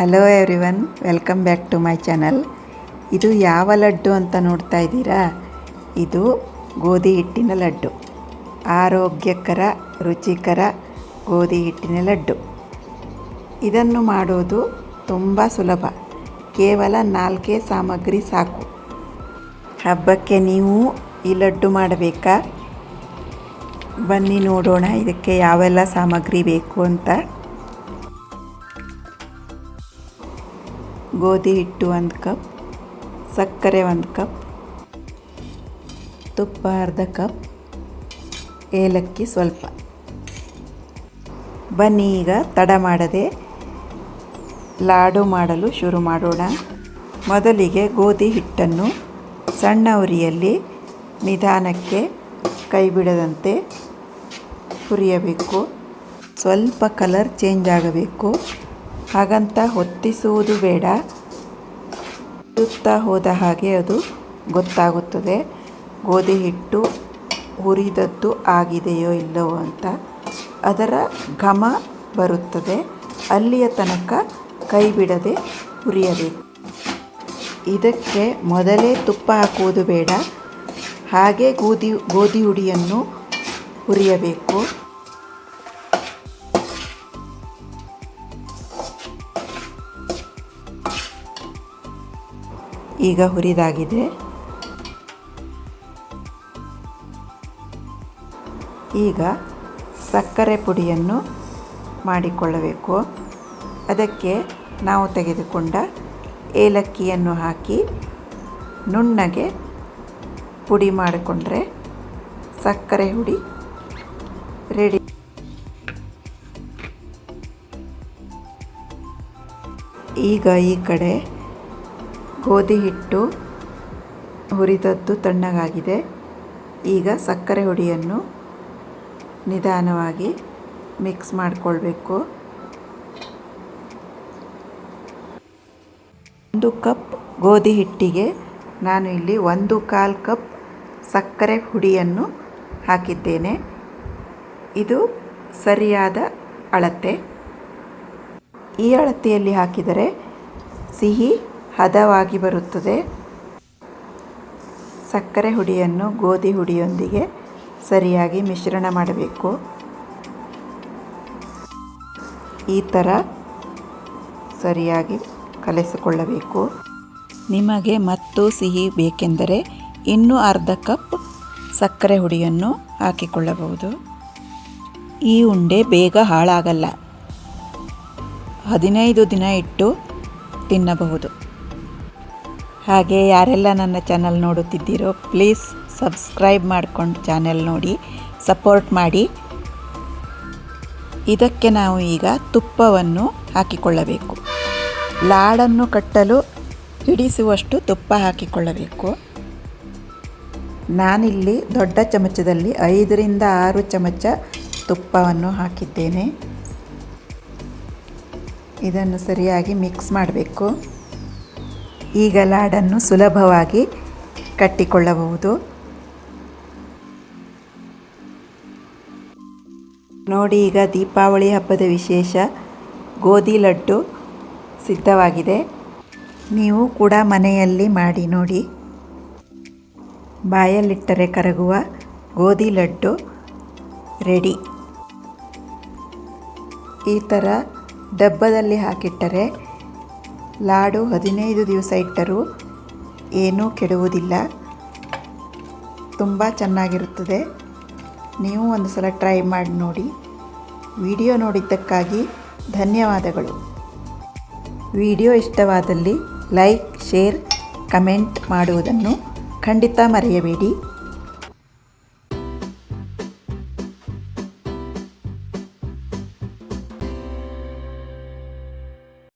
Hello everyone welcome back to my channel ಇದು ಯಾವ ಲಡ್ಡು ಅಂತ ನೋಡ್ತಾ ಇದ್ದೀರಾ? ಇದು ಗೋಧಿ ಹಿಟ್ಟಿನ ಲಡ್ಡು. ಆರೋಗ್ಯಕರ, ರುಚಿಕರ ಗೋಧಿ ಹಿಟ್ಟಿನ ಲಡ್ಡು. ಇದನ್ನು ಮಾಡೋದು ತುಂಬ ಸುಲಭ. ಕೇವಲ ನಾಲ್ಕೇ ಸಾಮಗ್ರಿ ಸಾಕು. ಹಬ್ಬಕ್ಕೆ ನೀವು ಈ ಲಡ್ಡು ಮಾಡಬೇಕಾ? ಬನ್ನಿ ನೋಡೋಣ, ಇದಕ್ಕೆ ಯಾವೆಲ್ಲ ಸಾಮಗ್ರಿ ಬೇಕು ಅಂತ. ಗೋಧಿ ಹಿಟ್ಟು ಒಂದು ಕಪ್, ಸಕ್ಕರೆ ಒಂದು ಕಪ್, ತುಪ್ಪ ಅರ್ಧ ಕಪ್, ಏಲಕ್ಕಿ ಸ್ವಲ್ಪ. ಬನ್ನಿ ಈಗ ತಡ ಮಾಡದೆ ಲಾಡು ಮಾಡಲು ಶುರು ಮಾಡೋಣ. ಮೊದಲಿಗೆ ಗೋಧಿ ಹಿಟ್ಟನ್ನು ಸಣ್ಣ ಉರಿಯಲ್ಲಿ ನಿಧಾನಕ್ಕೆ ಕೈ ಬಿಡದಂತೆ ಹುರಿಯಬೇಕು. ಸ್ವಲ್ಪ ಕಲರ್ ಚೇಂಜ್ ಆಗಬೇಕು. ಹಾಗಂತ ಹೊತ್ತಿಸುವುದು ಬೇಡ. ಹುರಿಯುತ್ತಾ ಹೋದ ಹಾಗೆ ಅದು ಗೊತ್ತಾಗುತ್ತದೆ. ಗೋಧಿ ಹಿಟ್ಟು ಹುರಿದದ್ದು ಆಗಿದೆಯೋ ಇಲ್ಲವೋ ಅಂತ. ಅದರ ಘಮ ಬರುತ್ತದೆ. ಅಲ್ಲಿಯ ತನಕ ಕೈ ಬಿಡದೆ ಹುರಿಯಬೇಕು ಇದಕ್ಕೆ ಮೊದಲೇ ತುಪ್ಪ ಹಾಕುವುದು ಬೇಡ. ಹಾಗೆ ಗೋಧಿ ಗೋಧಿ ಹುಡಿಯನ್ನು ಹುರಿಯಬೇಕು. ಈಗ ಹುರಿದಾಗಿದೆ. ಈಗ ಸಕ್ಕರೆ ಪುಡಿಯನ್ನು ಮಾಡಿಕೊಳ್ಳಬೇಕು. ಅದಕ್ಕೆ ನಾವು ತೆಗೆದುಕೊಂಡ ಏಲಕ್ಕಿಯನ್ನು ಹಾಕಿ ನುಣ್ಣಗೆ ಪುಡಿ ಮಾಡಿಕೊಂಡ್ರೆ ಸಕ್ಕರೆ ಹುಡಿ ರೆಡಿ. ಈಗ ಈ ಕಡೆ ಗೋಧಿ ಹಿಟ್ಟು ಹುರಿದದ್ದು ತಣ್ಣಗಾಗಿದೆ. ಈಗ ಸಕ್ಕರೆ ಹುಡಿಯನ್ನು ನಿಧಾನವಾಗಿ ಮಿಕ್ಸ್ ಮಾಡಿಕೊಳ್ಬೇಕು. ಒಂದು ಕಪ್ ಗೋಧಿ ಹಿಟ್ಟಿಗೆ ನಾನು ಇಲ್ಲಿ ಒಂದು ಕಾಲು ಕಪ್ ಸಕ್ಕರೆ ಹುಡಿಯನ್ನು ಹಾಕಿದ್ದೇನೆ. ಇದು ಸರಿಯಾದ ಅಳತೆ. ಈ ಅಳತೆಯಲ್ಲಿ ಹಾಕಿದರೆ ಸಿಹಿ ಹದವಾಗಿ ಬರುತ್ತದೆ. ಸಕ್ಕರೆ ಹುಡಿಯನ್ನು ಗೋಧಿ ಹುಡಿಯೊಂದಿಗೆ ಸರಿಯಾಗಿ ಮಿಶ್ರಣ ಮಾಡಬೇಕು. ಈ ಥರ ಸರಿಯಾಗಿ ಕಲಿಸಿಕೊಳ್ಳಬೇಕು. ನಿಮಗೆ ಮತ್ತು ಸಿಹಿ ಬೇಕೆಂದರೆ ಇನ್ನೂ ಅರ್ಧ ಕಪ್ ಸಕ್ಕರೆ ಹುಡಿಯನ್ನು ಹಾಕಿಕೊಳ್ಳಬಹುದು. ಈ ಉಂಡೆ ಬೇಗ ಹಾಳಾಗಲ್ಲ. ಹದಿನೈದು ದಿನ ಇಟ್ಟು ತಿನ್ನಬಹುದು. ಹಾಗೆ ಯಾರೆಲ್ಲ ನನ್ನ ಚಾನಲ್ ನೋಡುತ್ತಿದ್ದೀರೋ ಪ್ಲೀಸ್ ಸಬ್ಸ್ಕ್ರೈಬ್ ಮಾಡಿಕೊಂಡು ಚಾನೆಲ್ ನೋಡಿ, ಸಪೋರ್ಟ್ ಮಾಡಿ. ಇದಕ್ಕೆ ನಾವು ಈಗ ತುಪ್ಪವನ್ನು ಹಾಕಿಕೊಳ್ಳಬೇಕು. ಲಾಡನ್ನು ಕಟ್ಟಲು ಹಿಡಿಸುವಷ್ಟು ತುಪ್ಪ ಹಾಕಿಕೊಳ್ಳಬೇಕು. ನಾನಿಲ್ಲಿ ದೊಡ್ಡ ಚಮಚದಲ್ಲಿ ಐದರಿಂದ ಆರು ಚಮಚ ತುಪ್ಪವನ್ನು ಹಾಕಿದ್ದೇನೆ. ಇದನ್ನು ಸರಿಯಾಗಿ ಮಿಕ್ಸ್ ಮಾಡಬೇಕು. ಈಗ ಲಾಡನ್ನು ಸುಲಭವಾಗಿ ಕಟ್ಟಿಕೊಳ್ಳಬಹುದು. ನೋಡಿ, ಈಗ ದೀಪಾವಳಿ ಹಬ್ಬದ ವಿಶೇಷ. ಗೋಧಿ ಲಡ್ಡು ಸಿದ್ಧವಾಗಿದೆ. ನೀವು ಕೂಡ ಮನೆಯಲ್ಲಿ ಮಾಡಿ ನೋಡಿ. ಬಾಯಲ್ಲಿಟ್ಟರೆ ಕರಗುವ ಗೋಧಿ ಲಡ್ಡು ರೆಡಿ. ಈ ಥರ ಡಬ್ಬದಲ್ಲಿ ಹಾಕಿಟ್ಟರೆ ಲಾಡು ಹದಿನೈದು ದಿವಸ ಇಟ್ಟರೂ ಏನೂ ಕೆಡುವುದಿಲ್ಲ. ತುಂಬ ಚೆನ್ನಾಗಿರುತ್ತದೆ. ನೀವು ಒಂದು ಸಲ ಟ್ರೈ ಮಾಡಿ ನೋಡಿ. ವಿಡಿಯೋ ನೋಡಿದ್ದಕ್ಕಾಗಿ ಧನ್ಯವಾದಗಳು. ವಿಡಿಯೋ ಇಷ್ಟವಾದಲ್ಲಿ ಲೈಕ್, ಶೇರ್, ಕಮೆಂಟ್ ಮಾಡುವುದನ್ನು ಖಂಡಿತ ಮರೆಯಬೇಡಿ.